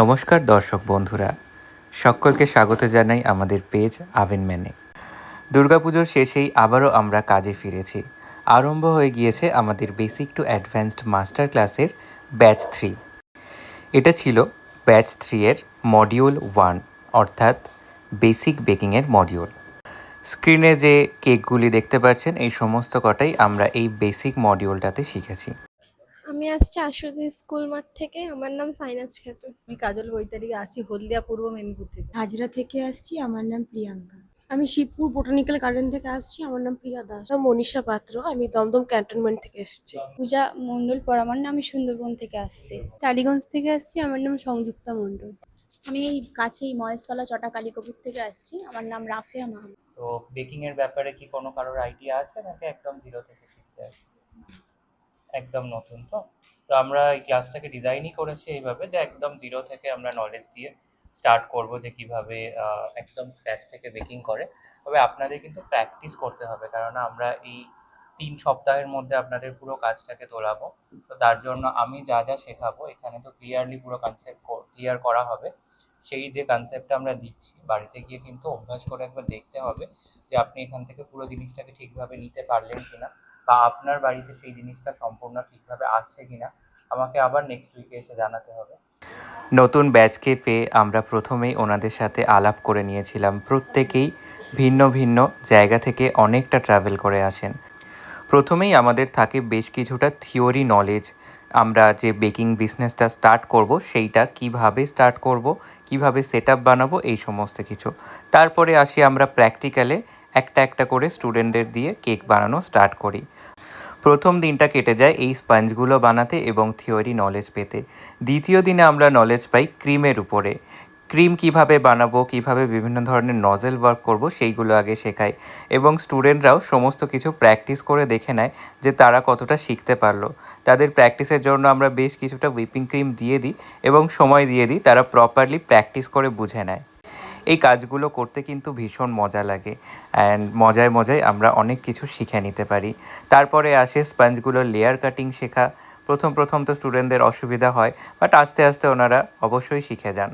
নমস্কার দর্শক বন্ধুরা। সকলকে স্বাগত জানাই আমাদের পেজ আভেন ম্যানে দুর্গাপুজোর শেষেই আবারও আমরা কাজে ফিরেছি। আরম্ভ হয়ে গিয়েছে আমাদের বেসিক টু অ্যাডভান্সড মাস্টার ক্লাসের ব্যাচ থ্রি এটা ছিল ব্যাচ থ্রি এর মডিউল ওয়ান অর্থাৎ বেসিক বেকিংয়ের মডিউল স্ক্রিনে যে কেকগুলি দেখতে পাচ্ছেন, এই সমস্ত কটাই আমরা এই বেসিক মডিউলটাতে শিখেছি। আমি আসছি আশুদি স্কুল মাঠ থেকে। আমার নাম সাইনাজ খাতুন। আমি কাজল বৈতারি আসছি হলদিয়া পূর্ব মেদিনীপুর থেকে। হাজরা থেকে আসছি আমার নাম প্রিয়াঙ্কা। আমি শিবপুর বোটানিক্যাল গার্ডেন থেকে আসছি আমার নাম প্রিয়া দাস। আমি মনীষা পাত্র আমি দমদম ক্যান্টনমেন্ট থেকে এসেছি। পূজা মণ্ডল পর আমার নাম আমি সুন্দরবন থেকে আসছি। টালিগঞ্জ থেকে আসছি আমার নাম সংযুক্তা মণ্ডল। আমি এই কাছেই মহেশতলা চটা কালীকপুর থেকে আসছি। আমার নাম রাফিয়া মাহমুদ। তো বেকিংয়ের ব্যাপারে কি কোনো কারোর আইডিয়া আছে? নাকি একদম জিরো থেকে শিখতে আসে একদম নতুন তো। তো আমরা এই ক্লাসটাকে ডিজাইনই করেছি এইভাবে যে একদম জিরো থেকে আমরা নলেজ দিয়ে স্টার্ট করব যে কীভাবে একদম স্ক্র্যাচ থেকে বেকিং করে। তবে আপনাদের কিন্তু প্র্যাকটিস করতে হবে কারণ আমরা এই তিন সপ্তাহের মধ্যে আপনাদের পুরো কাজটাকে তোলাবো। তো তার জন্য আমি যা যা শেখাবো, এখানে তো ক্লিয়ারলি পুরো কনসেপ্ট ক্লিয়ার করা হবে। সেই যে কনসেপ্টটা আমরা দিচ্ছি, বাড়িতে গিয়ে কিন্তু অভ্যাস করে একবার দেখতে হবে যে আপনি এখান থেকে পুরো জিনিসটাকে ঠিকভাবে নিতে পারলেন কিনা। বা আপনার বাড়িতে সেই জিনিসটা সম্পূর্ণ ঠিকভাবে আসছে কিনা, আমাকে আবার নেক্সট উইকে এসে জানাতে হবে। নতুন ব্যাচকে পেয়ে আমরা প্রথমেই ওনাদের সাথে আলাপ করে নিয়েছিলাম। প্রত্যেকেই ভিন্ন ভিন্ন জায়গা থেকে অনেকটা ট্রাভেল করে আসেন। প্রথমেই আমাদের থাকে বেশ কিছুটা থিওরি নলেজ আমরা যে বেকিং বিজনেসটা স্টার্ট করব, সেইটা কীভাবে স্টার্ট করব, কীভাবে সেট আপ বানাবো, এই সমস্ত কিছু। তারপরে আসি আমরা প্র্যাকটিক্যালে একটা একটা করে স্টুডেন্টদের দিয়ে কেক বানানো স্টার্ট করি। প্রথম দিনটা কেটে যায় এই স্পঞ্জগুলো বানাতে এবং থিওরি নলেজ পেতে। দ্বিতীয় দিনে আমরা নলেজ পাই ক্রিমের উপরে। ক্রিম কীভাবে বানাবো, কীভাবে বিভিন্ন ধরনের নজেল ওয়ার্ক করব সেইগুলো আগে শেখায় এবং স্টুডেন্টরাও সমস্ত কিছু প্র্যাকটিস করে দেখে নেয় যে তারা কতটা শিখতে পারল। তাদের প্র্যাকটিসের জন্য আমরা বেশ কিছুটা হুইপিং ক্রিম দিয়ে দিই এবং সময় দিয়ে দিই তারা প্রপারলি প্র্যাকটিস করে বুঝে নেয়। এই কাজগুলো করতে কিন্তু ভীষণ মজা লাগে অ্যান্ড মজায় মজায় আমরা অনেক কিছু শিখে নিতে পারি। তারপরে আসে স্পঞ্জগুলোর লেয়ার কাটিং শেখা। প্রথম প্রথম তো স্টুডেন্টদের অসুবিধা হয় বাট আস্তে আস্তে ওনারা অবশ্যই শিখে যান।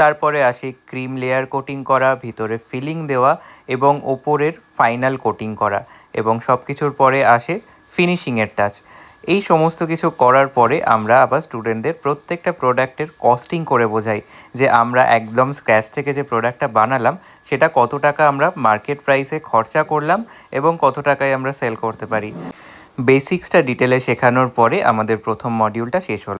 তারপরে আসে ক্রিম লেয়ার কোটিং করা, ভিতরে ফিলিং দেওয়া এবং ওপরের ফাইনাল কোটিং করা এবং সব কিছুর পরে আসে ফিনিশিংয়ের টাচ এই সমস্ত কিছু করার পরে আমরা আবার স্টুডেন্টদের প্রত্যেকটা প্রোডাক্টের কস্টিং করে বোঝাই যে আমরা একদম স্ক্র্যাচ থেকে যে প্রোডাক্টটা বানালাম, সেটা কত টাকা আমরা মার্কেট প্রাইসে খরচা করলাম এবং কত টাকায় আমরা সেল করতে পারি। বেসিক্সটা ডিটেলে শেখানোর পরে আমাদের প্রথম মডিউলটা শেষ হলো।